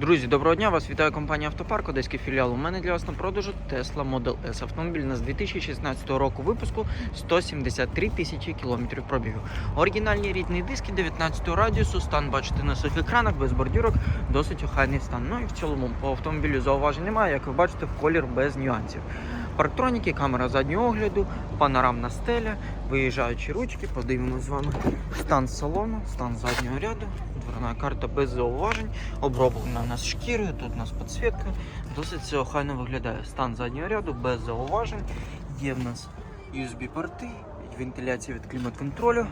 Друзі, доброго дня! Вас вітає компанія Автопарк, Одеський філіал. У мене для вас на продажу Tesla Model S. Автомобіль на з 2016 року випуску 173 тисячі кілометрів пробігу. Оригінальні рідні диски 19 радіусу, стан бачите на екранах, без бордюрок, досить охайний стан. Ну і в цілому по автомобілю зауважень немає, як ви бачите, в колір без нюансів. Парктроніки, камера заднього огляду, панорамна стеля, виїжджаючі ручки, подивимося з вами стан салону, стан заднього ряду, дверна карта без зауважень, оброблена у нас шкірою, тут у нас підсвітка, досить все охайно виглядає. Стан заднього ряду без зауважень, є в нас USB-порти, вентиляція від клімат-контролю,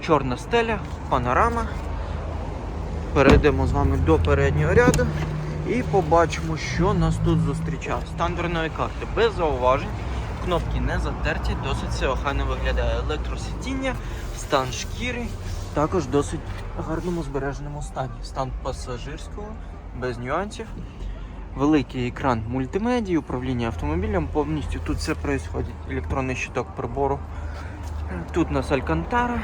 чорна стеля, панорама. Перейдемо з вами до переднього ряду. І побачимо, що нас тут зустрічає. Стан карти без зауважень. Кнопки не затерті, досить все охайно виглядає. Електросидіння, стан шкіри, також досить гарному збереженому стані. Стан пасажирського, без нюансів. Великий екран мультимедії, управління автомобілем повністю. Тут все відбувається. Електронний щиток прибору. Тут у нас Алькантара,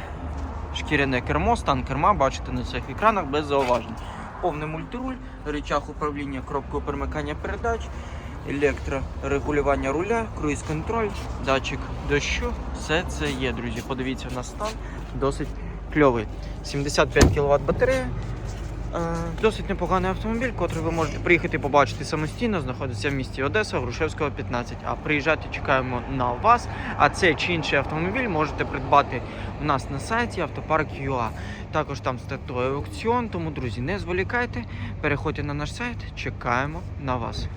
шкіряне кермо, стан керма, бачите на цих екранах без зауважень повний мультируль, речах управління кропкою перемикання передач, електрорегулювання руля, круїз-контроль, датчик дощу. Все це є, друзі. Подивіться на стан, досить кльовий. 75 кВт батарея. Е, Досить непоганий автомобіль, котрий ви можете приїхати побачити самостійно, знаходиться в місті Одеса, Грушевського 15. А приїжджати чекаємо на вас. А цей чи інший автомобіль можете придбати у нас на сайті автопарк.ua. Також там стартує аукціон, тому, друзі, не зволікайте, переходьте на наш сайт, чекаємо на вас.